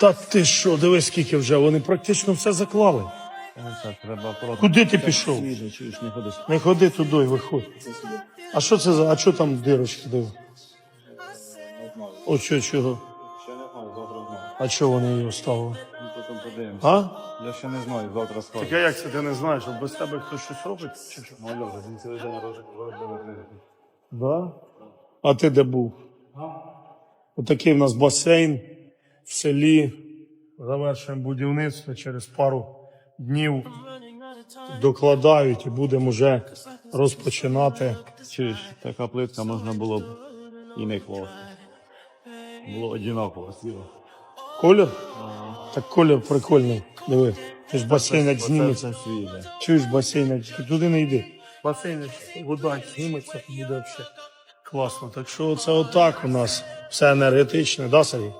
Та ти що, дивись, скільки вже, вони практично все заклали. Це треба просто. Куди ти пішов? Чуєш, не ходиш. Не ходи туди, виходь. А що це за, а що там дирочки диви? О, що, чого? Ще не знаю, завтра знаю. А чого вони її оставили? Ну, потім подивимося. А? Я ще не знаю, завтра скажу. Так а як це ти не знаєш, от без тебе хтось щось робить? Чи що? Мальо, він цілий день розробив. Да? А ти де був? Отакий в нас басейн в селі. Завершуємо будівництво через пару днів. Докладають і будемо вже розпочинати. Чуєш, така плитка можна було б і не класти. Було одинаково сіло. Колір? Так колір прикольний. Диви. Ти ж басейн як зніметься. Свіже. Чуєш басейн, як туди не йди. Басейн, як вода зніметься, буде взагалі класно. Так що це отак у нас все енергетичне, да, Сергій?